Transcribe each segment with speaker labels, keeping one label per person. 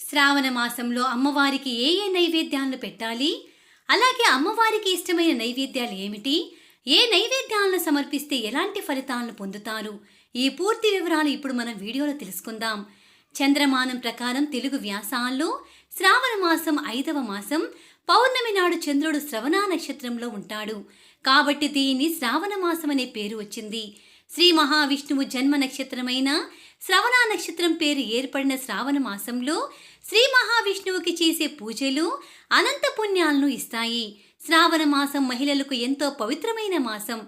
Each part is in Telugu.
Speaker 1: శ్రావణ మాసంలో అమ్మవారికి ఏ ఏ నైవేద్యాలను పెట్టాలి? అలాగే అమ్మవారికి ఇష్టమైన నైవేద్యాలు ఏమిటి? ఏ నైవేద్యాలను సమర్పిస్తే ఎలాంటి ఫలితాలను పొందుతారు? ఈ పూర్తి వివరాలు ఇప్పుడు మనం వీడియోలో తెలుసుకుందాం. చంద్రమానం ప్రకారం తెలుగు వ్యాసాల్లో శ్రావణ మాసం ఐదవ మాసం పౌర్ణమి నాడు చంద్రుడు శ్రవణ నక్షత్రంలో ఉంటాడు. కాబట్టి దీన్ని శ్రావణ మాసం అనే పేరు వచ్చింది. శ్రీ మహావిష్ణువు జన్మ నక్షత్రమైన శ్రవణ నక్షత్రం పేరు ఏర్పడిన శ్రావణ మాసంలో శ్రీ మహావిష్ణువుకి చేసే పూజలు అనంత పుణ్యాలను ఇస్తాయి. శ్రావణ మాసం మహిళలకు ఎంతో పవిత్రమైన మాసం.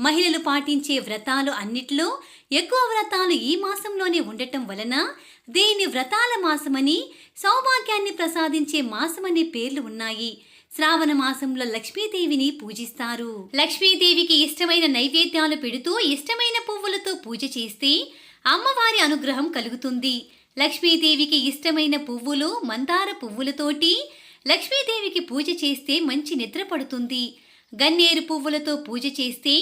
Speaker 1: మహిళలు పాటించే వ్రతాలు అన్నిట్లో ఎక్కువ వ్రతాలు ఈ మాసంలోనే ఉండటం వలన దీని వ్రతాల మాసమని సౌభాగ్యాన్ని ప్రసాదించే మాసమనే పేర్లు ఉన్నాయి. శ్రావణ మాసంలో లక్ష్మీదేవిని పూజిస్తారు. లక్ష్మీదేవికి ఇష్టమైన నైవేద్యాలు పెడుతూ ఇష్టమైన పువ్వులతో పూజ చేస్తే అమ్మవారి అనుగ్రహం కలుగుతుంది. లక్ష్మీదేవికి ఇష్టమైన పువ్వులు మందార పువ్వులతోటి లక్ష్మీదేవికి పూజ చేస్తే మంచి నిద్ర పడుతుంది. గన్నేరు పువ్వులతో పూజ చేస్తే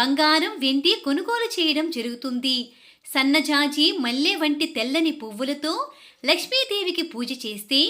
Speaker 1: బంగారం వెండి కొనుగోలు చేయడం జరుగుతుంది. సన్నజాజి మల్లె వంటి తెల్లని పువ్వులతో లక్ష్మీదేవికి పూజ చేస్తే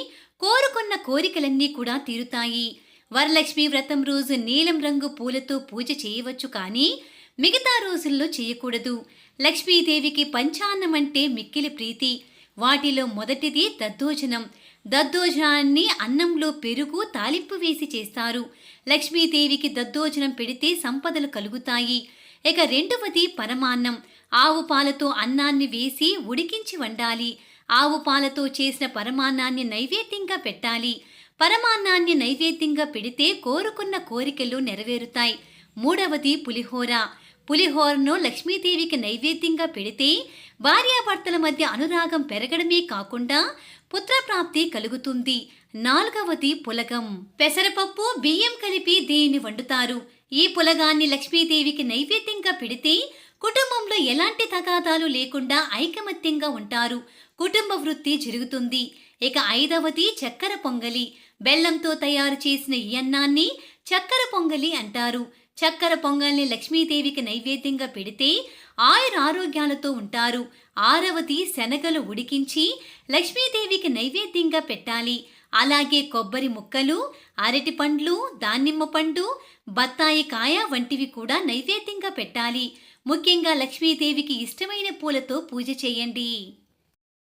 Speaker 1: కోరుకున్న కోరికలన్నీ కూడా తీరుతాయి. వరలక్ష్మి వ్రతం రోజు నీలం రంగు పూలతో పూజ చేయవచ్చు కానీ మిగతా రోజుల్లో చేయకూడదు. లక్ష్మీదేవికి పంచాన్నం అంటే మిక్కిలి ప్రీతి. వాటిలో మొదటిది దద్దోజనం. దద్దోజనాన్ని అన్నంలో పెరుగు తాలింపు వేసి చేస్తారు. లక్ష్మీదేవికి దద్దోజనం పెడితే సంపదలు కలుగుతాయి. ఇక రెండవది పరమాన్నం. ఆవు పాలతో అన్నాన్ని వేసి ఉడికించి వండాలి. ఆవు పాలతో చేసిన పరమాన్నాన్ని నైవేద్యంగా పెట్టాలి. పరమాన్నాన్ని నైవేద్యంగా పెడితే కోరుకున్న కోరికలు నెరవేరుతాయి. మూడవది పులిహోర. పులిహోరను లక్ష్మీదేవికి నైవేద్యంగా పెడితే భార్యాభర్తల మధ్య అనురాగం పెరగడమే కాకుండా పుత్రప్రాప్తి కలుగుతుంది. నాలుగవది పులగం. పెసరపప్పు బియ్యం కలిపి దీనిని వండుతారు? ఈ పులగాన్ని లక్ష్మీదేవికి నైవేద్యంగా పెడితే కుటుంబంలో ఎలాంటి తగాదాలు లేకుండా ఐకమత్యంగా ఉంటారు. కుటుంబ వృత్తి జరుగుతుంది. ఇక ఐదవది చక్కెర పొంగలి. బెల్లంతో తయారు చేసిన ఈ అన్నాన్ని చక్కెర పొంగలి అంటారు. చక్కెర పొంగల్ని లక్ష్మీదేవికి నైవేద్యంగా పెడితే ఆయుర ఆరోగ్యాలతో ఉంటారు. ఆరవది శనగలు ఉడికించి లక్ష్మీదేవికి నైవేద్యంగా పెట్టాలి. అలాగే కొబ్బరి ముక్కలు అరటి పండ్లు దానిమ్మ పండు బత్తాయి కాయ వంటివి కూడా నైవేద్యంగా పెట్టాలి. ముఖ్యంగా లక్ష్మీదేవికి ఇష్టమైన పూలతో పూజ చేయండి.